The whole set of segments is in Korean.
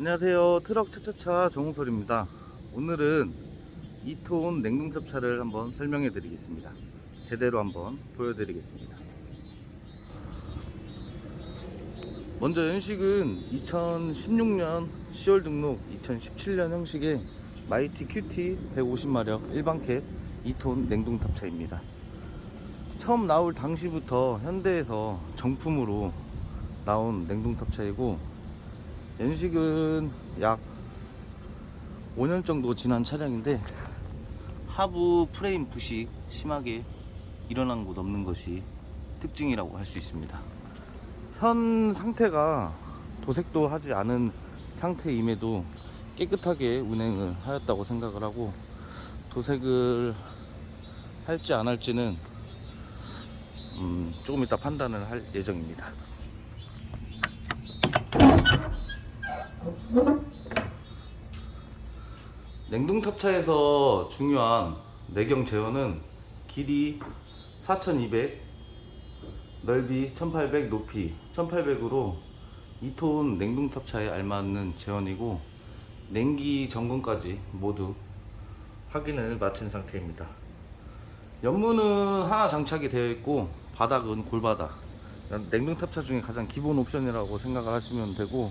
안녕하세요. 트럭 차차차 정우솔입니다. 오늘은 2톤 냉동탑차를 한번 설명해 드리겠습니다. 제대로 한번 보여드리겠습니다. 먼저 연식은 2016년 10월 등록 2017년 형식의 마이티 큐티 150마력 일반캡 2톤 냉동탑차입니다. 처음 나올 당시부터 현대에서 정품으로 나온 냉동탑차이고 연식은 약 5년 정도 지난 차량인데 하부 프레임 부식 심하게 일어난 곳 없는 것이 특징이라고 할 수 있습니다. 현 상태가 도색도 하지 않은 상태임에도 깨끗하게 운행을 하였다고 생각을 하고 도색을 할지 안 할지는 음, 조금 이따 판단을 할 예정입니다. 냉동탑차에서 중요한 내경 제어는 길이 4200 넓이 1800 높이 1800으로 2톤 냉동탑차에 알맞는 제원이고 냉기 점검까지 모두 확인을 마친 상태입니다. 연문은 하나 장착이 되어 있고 바닥은 골바닥. 냉동탑차 중에 가장 기본 옵션이라고 생각을 하시면 되고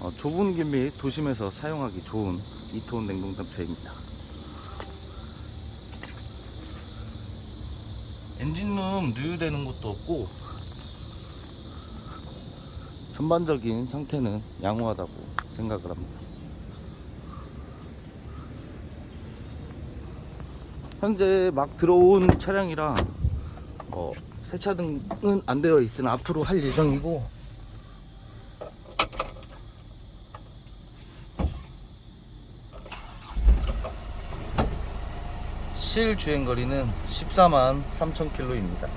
어, 좁은 길 및 도심에서 사용하기 좋은 2톤 냉동탑차입니다. 엔진룸 누유되는 것도 없고 전반적인 상태는 양호하다고 생각을 합니다. 현재 막 들어온 차량이라 어, 세차 등은 안 되어 있으나 앞으로 할 예정이고 실 주행 거리는 14만 3천 킬로입니다.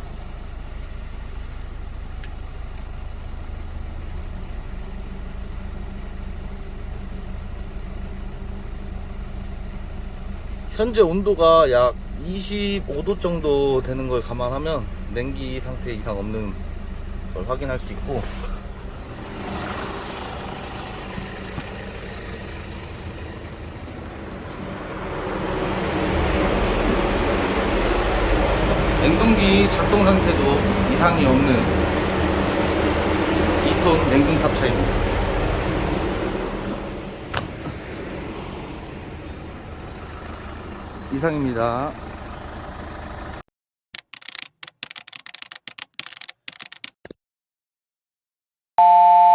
현재 온도가 약 25도 정도 되는 걸 감안하면 냉기 상태 이상 없는 걸 확인할 수 있고 냉동기 작동 상태도 이상이 없는 2톤 냉동탑 차입니다. 이상입니다.